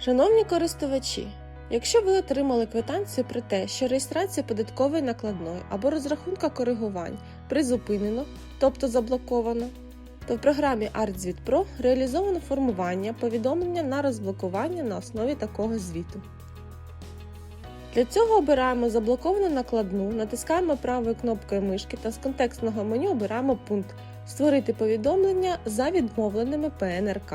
Шановні користувачі, якщо ви отримали квитанцію про те, що реєстрація податкової накладної або розрахунка коригувань призупинено, тобто заблоковано, то в програмі ArtZvit Pro реалізовано формування повідомлення на розблокування на основі такого звіту. Для цього обираємо заблоковану накладну, натискаємо правою кнопкою мишки та з контекстного меню обираємо пункт Створити повідомлення за відмовленими ПНРК.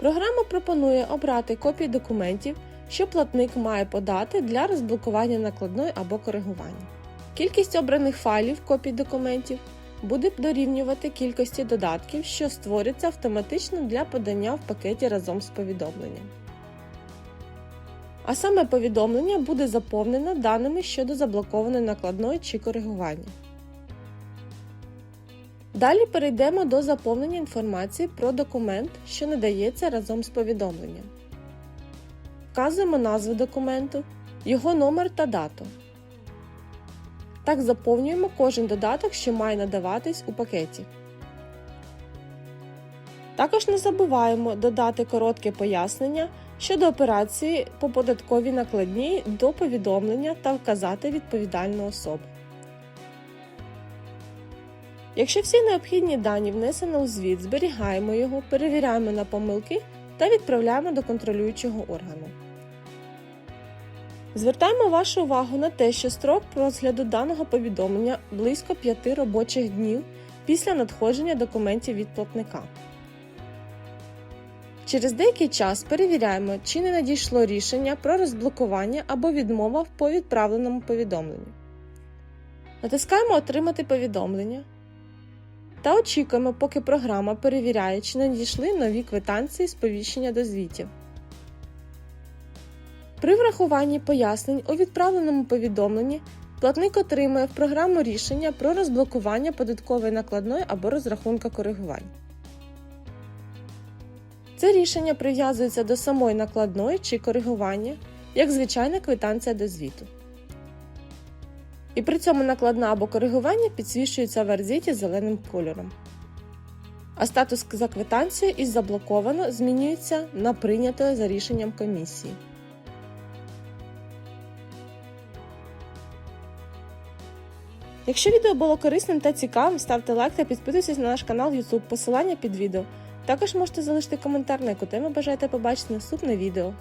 Програма пропонує обрати копії документів, що платник має подати для розблокування накладної або коригування. Кількість обраних файлів копій документів буде дорівнювати кількості додатків, що створяться автоматично для подання в пакеті разом з повідомленням. А саме повідомлення буде заповнено даними щодо заблокованої накладної чи коригування. Далі перейдемо до заповнення інформації про документ, що надається разом з повідомленням. Вказуємо назву документу, його номер та дату. Так заповнюємо кожен додаток, що має надаватись у пакеті. Також не забуваємо додати коротке пояснення щодо операції по податковій накладній до повідомлення та вказати відповідальну особу. Якщо всі необхідні дані внесено у звіт, зберігаємо його, перевіряємо на помилки та відправляємо до контролюючого органу. Звертаємо вашу увагу на те, що строк розгляду даного повідомлення близько 5 робочих днів після надходження документів від платника. Через деякий час перевіряємо, чи не надійшло рішення про розблокування або відмова по відправленому повідомленню. Натискаємо Отримати повідомлення та очікуємо, поки програма перевіряє, чи надійшли нові квитанції сповіщення до звітів. При врахуванні пояснень у відправленому повідомленні платник отримує в програму рішення про розблокування податкової накладної або розрахунка коригувань. Це рішення прив'язується до самої накладної чи коригування, як звичайна квитанція до звіту. І при цьому накладна або коригування підсвічується в арзіті зеленим кольором. А статус за квитанцією із заблоковано змінюється на прийнято за рішенням комісії. Якщо відео було корисним та цікавим, ставте лайк та підписуйтесь на наш канал YouTube, посилання під відео. Також можете залишити коментар, на яку тему бажаєте побачити наступне відео.